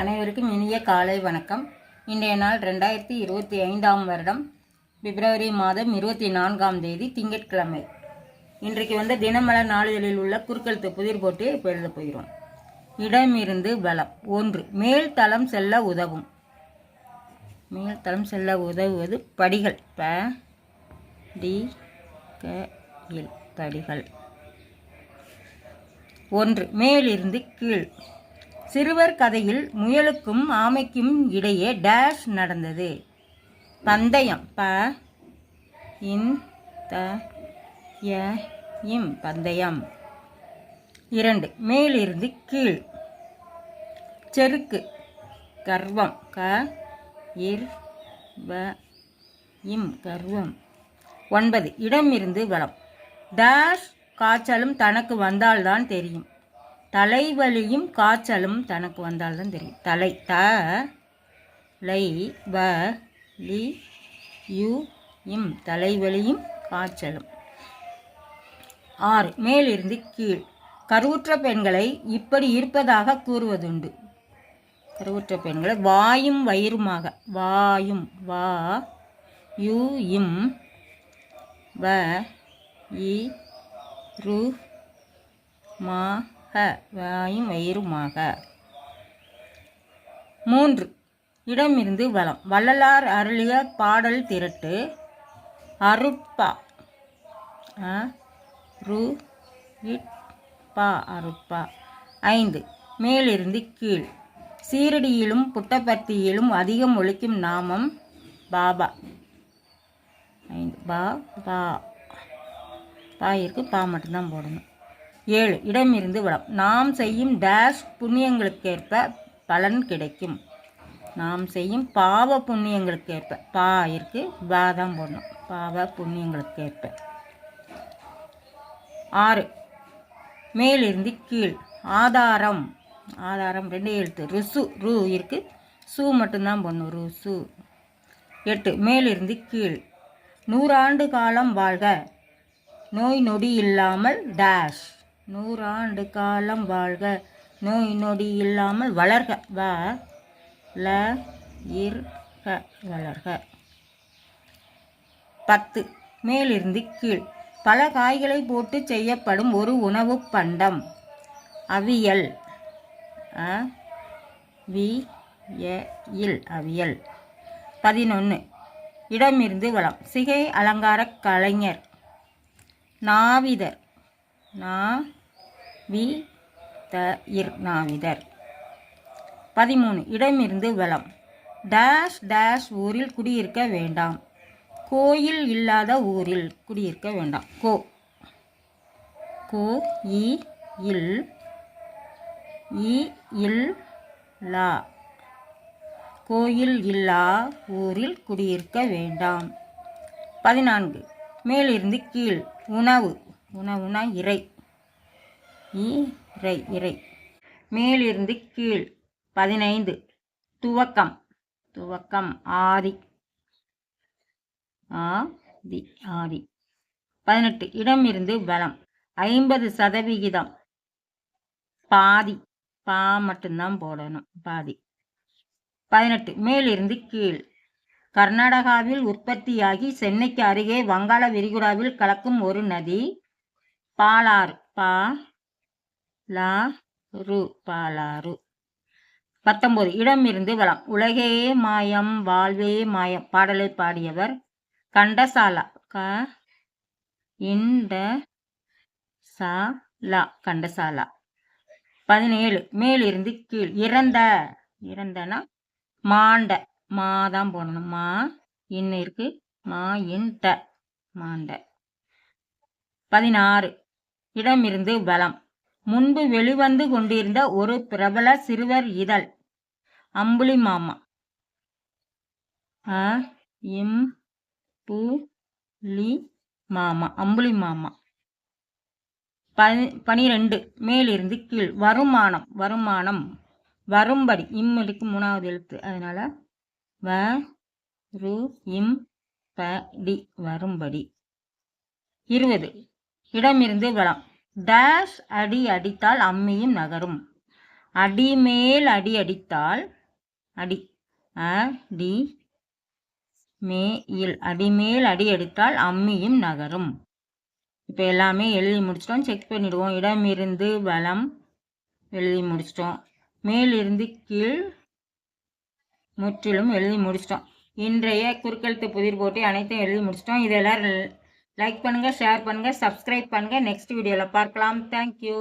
அனைவருக்கும் இனிய காலை வணக்கம். இன்றைய நாள் ரெண்டாயிரத்தி இருபத்தி ஐந்தாம் வருடம் பிப்ரவரி மாதம் இருபத்தி நான்காம் தேதி திங்கட்கிழமை. இன்றைக்கு வந்து தினமலர் நாளிதழில் உள்ள குறுக்கெழுத்து புதிர் போட்டு இப்போ எழுதப் போகிறோம். இடமிருந்து பலம் ஒன்று மேல் தளம் செல்ல உதவும். மேல் தளம் செல்ல உதவுவது படிகள் ப டி க இல் படிகள். ஒன்று மேலிருந்து கீழ். சிறுவர் கதையில் முயலுக்கும் ஆமைக்கும் இடையே டேஷ் நடந்தது. பந்தயம். ப இன் த ய இம் பந்தயம். இரண்டு. மேலிருந்து கீழ். செருக்கு. கர்வம். க இர் வ இம் கர்வம். ஒன்பது. இடமிருந்து வளம் டேஷ் காய்ச்சலும் தனக்கு வந்தால்தான் தெரியும். தலைவலியும் காய்ச்சலும் தனக்கு வந்தால்தான் தெரியும். தலை த லை வ லி யு இம் தலைவலியும் காய்ச்சலும். ஆறு மேலிருந்து கீழ். கருவுற்ற பெண்களை இப்படி இருப்பதாக கூறுவதுண்டு. கருவுற்ற பெண்களை வாயும் வயிறுமாக வாயும் வா யு இம் வ இ ரு மா ஹ வாயும் வயிறுமாக. மூன்று. இடமிருந்து வளம். வள்ளலார் அருளிய பாடல் திரட்டு. அருப்பா அ ரு இட் பா அருப்பா ஐந்து. மேலிருந்து கீழ். சீரடியிலும் புட்டபர்த்தியிலும் அதிகம் ஒழிக்கும் நாமம் பாபா. ஐந்து. பா பா. பா இருக்கு பா மட்டும்தான் போடணும். ஏழு. இடமிருந்து வளம். நாம் செய்யும் டேஷ் புண்ணியங்களுக்கேற்ப பலன் கிடைக்கும். நாம் செய்யும் பாவ புண்ணியங்களுக்கேற்ப. பா இருக்கு பா தான் போடணும். பாவ புண்ணியங்களுக்கேற்ப. ஆறு. மேலிருந்து கீழ். ஆதாரம். ஆதாரம் ரெண்டு எழுத்து. ருசு ரு இருக்கு. சு மட்டும்தான் போடணும். ருசு. எட்டு. மேலிருந்து கீழ். நூறாண்டு காலம் வாழ்க. நோய் நொடி இல்லாமல் டேஷ் நூறாண்டு காலம் வாழ்க. நோய் நொடி இல்லாமல் வளர்க. வ ல இர்க வளர்க. பத்து. மேலிருந்து கீழ். பல காய்களை போட்டு செய்யப்படும் ஒரு உணவு பண்டம். அவியல். அ வி ய இல். அவியல். பதினொன்று இடமிருந்து வளம். சிகை அலங்கார கலைஞர். நாவிதர். நா வி. த. இர் நாவிதர் பதிமூணு. இடமிருந்து வளம் டேஷ் டேஷ் ஊரில் குடியிருக்க வேண்டாம். கோயில் இல்லாத ஊரில் குடியிருக்க வேண்டாம். கோ. கோ. இ. இல். இ. இல். லா. கோயில் இல்லா ஊரில் குடியிருக்க வேண்டாம். பதினான்கு. மேலிருந்து கீழ். உணவு. உணவுனா இறை. இறை இறை. மேலிருந்து கீழ். பதினைந்து. துவக்கம். துவக்கம். ஆதி. ஆதி ஆதி. பதினெட்டு. இடமிருந்து பலம் ஐம்பது சதவிகிதம். பாதி. பா மட்டும்தான் போடணும். பாதி. பதினெட்டு. மேலிருந்து கீழ். கர்நாடகாவில் உற்பத்தியாகி சென்னைக்கு அருகே வங்காள விரிகுடாவில் கலக்கும் ஒரு நதி. பாலாறு. பா லா ரு பாலாறு பத்தொன்பது இடமிருந்து வளம். உலகே மாயம் வாழ்வே மாயம். பாடலை பாடியவர் கண்டசாலா. க இந்த சா லா கண்டசாலா. பதினேழு மேலிருந்து கீழ். இறந்த இறந்தனா? மாண்ட. மா தான் போடணும். மா இன்னு இருக்கு. மா இன் மாண்ட. பதினாறு இடமிருந்து பலம் முன்பு வெளிவந்து கொண்டிருந்த ஒரு பிரபல சிறுவர் இதழ். அம்புலி மாமா. அ இம் பு லி மாமா. அம்புலி மாமா. பனி பனிரெண்டு. மேலிருந்து கீழ். வருமானம். வருமானம். வரும்படி. இம்முடிக்கு மூணாவது எழுத்து. அதனால வ ரு இம் ப டி. வரும்படி. இருபது. இடமிருந்து வளம். டேஷ் அடி அடித்தால் அம்மியும் நகரும். அடிமேல் அடி அடித்தால் அடி அடி மேல் அடிமேல் அடி அடித்தால் அம்மியும் நகரும். இப்போ எல்லாமே எழுதி முடிச்சிட்டோம். செக் பண்ணிடுவோம். இடமிருந்து பலம் எழுதி முடிச்சிட்டோம். மேலிருந்து கீழ் முற்றிலும் எழுதி முடிச்சிட்டோம். இன்றைய குறுக்கெழுத்து புதிர் போட்டி அனைத்தையும் எழுதி முடிச்சிட்டோம். இதெல்லாம் லைக் பண்ணுங்கள் ஷேர் பண்ணுங்கள் சப்ஸ்கிரைப் பண்ணுங்கள் நெக்ஸ்ட் வீடியோவில் பார்க்கலாம். தேங்க்யூ